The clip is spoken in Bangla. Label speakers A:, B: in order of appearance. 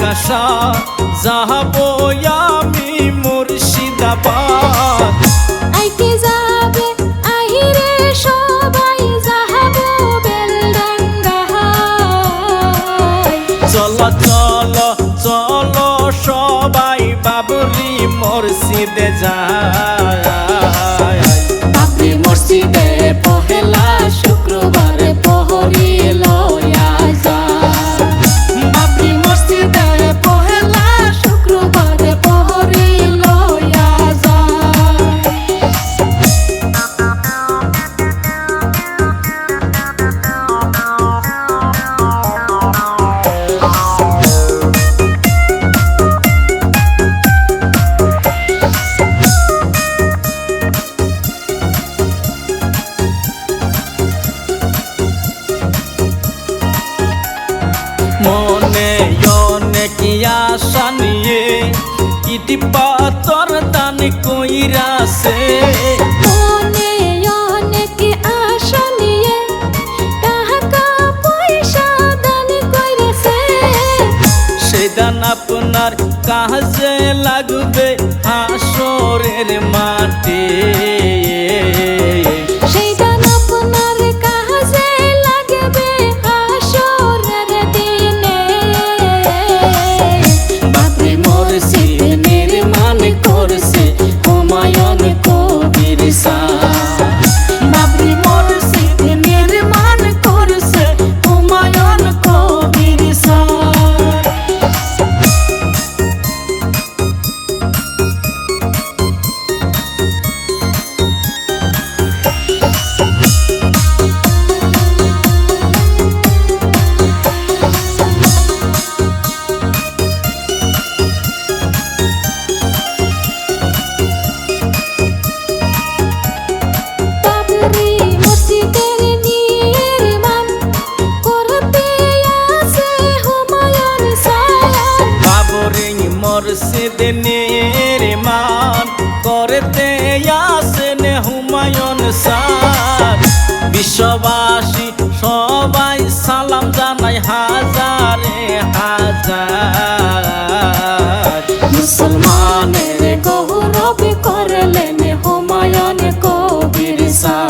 A: কাশা
B: যাহাব আমি মুর্শিদাবাদ। আইতে যাবে আহিরে সবাই যাহাব বেলডান
A: চল চল চল সবাই বাবলি মুর্শিদে যায়। ইটি পাতর দান কইরাছে।
B: মনে অনেক আশা নিয়ে টাকা পয়সা দান কইরেছে।
A: সেই দান আপনার কাজে লাগবে আসরের মাঠে
B: মেয়ের মান করতে আসেন হুমায়ুন সার বিশ্ববাসী সবাই সালাম জানাই হাজারে হাজার। মুসলমানের গৌরব করলেন হুমায়ুন
A: কবির সার